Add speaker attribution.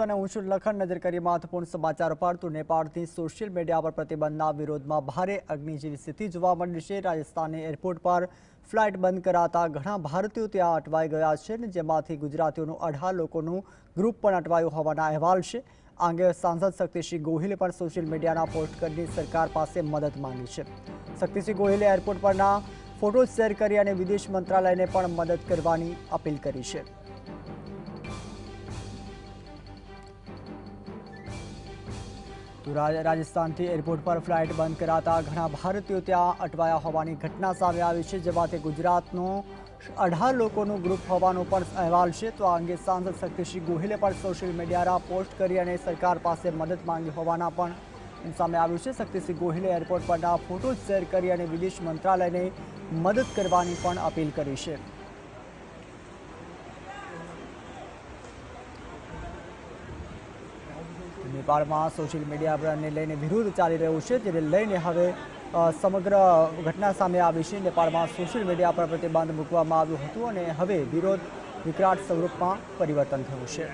Speaker 1: અને હું લખન નજર કરી મહત્વપૂર્ણ સમાચાર પર. તો નેપાળથી સોશિયલ મીડિયા પર પ્રતિબંધના વિરોધમાં ભારે અગ્નિ જેવી સ્થિતિ જોવા મળી છે. રાજસ્થાનની એરપોર્ટ પર ફ્લાઇટ બંધ કરાતા ઘણા ભારતીયો ત્યાં અટવાઈ ગયા છે અને જેમાંથી ગુજરાતીઓનું અઢાર લોકોનું ગ્રુપ પણ અટવાયું હોવાના અહેવાલ છે. આ અંગે સાંસદ શક્તિસિંહ ગોહિલે પણ સોશિયલ મીડિયાના પોસ્ટ કરીને સરકાર પાસે મદદ માંગી છે. શક્તિસિંહ ગોહિલે એરપોર્ટ પરના ફોટો શેર કરી અને વિદેશ મંત્રાલયને પણ મદદ કરવાની અપીલ કરી છે. તો રાજસ્થાનથી એરપોર્ટ પર ફ્લાઇટ બંધ કરાતા ઘણા ભારતીયો ત્યાં અટવાયા હોવાની ઘટના સામે આવી છે જેમાંથી ગુજરાતનો અઢાર લોકોનું ગ્રુપ હોવાનો પણ અહેવાલ છે. તો આ અંગે સાંસદ શક્તિસિંહ ગોહિલે પણ સોશિયલ મીડિયાના પોસ્ટ કરી અને સરકાર પાસે મદદ માંગી હોવાના પણ સામે આવ્યું છે. શક્તિસિંહ ગોહિલે એરપોર્ટ પરના ફોટો શેર કરી અને વિદેશ મંત્રાલયને મદદ કરવાની પણ અપીલ કરી છે. નેપાળમાં સોશિયલ મીડિયાને લઈને વિરોધ ચાલી રહ્યો છે, જેને લઈને હવે સમગ્ર ઘટના સામે આવી છે. નેપાળમાં સોશિયલ મીડિયા પર પ્રતિબંધ મૂકવામાં આવ્યું હતું અને હવે વિરોધ વિકરાટ સ્વરૂપમાં પરિવર્તન થયું છે.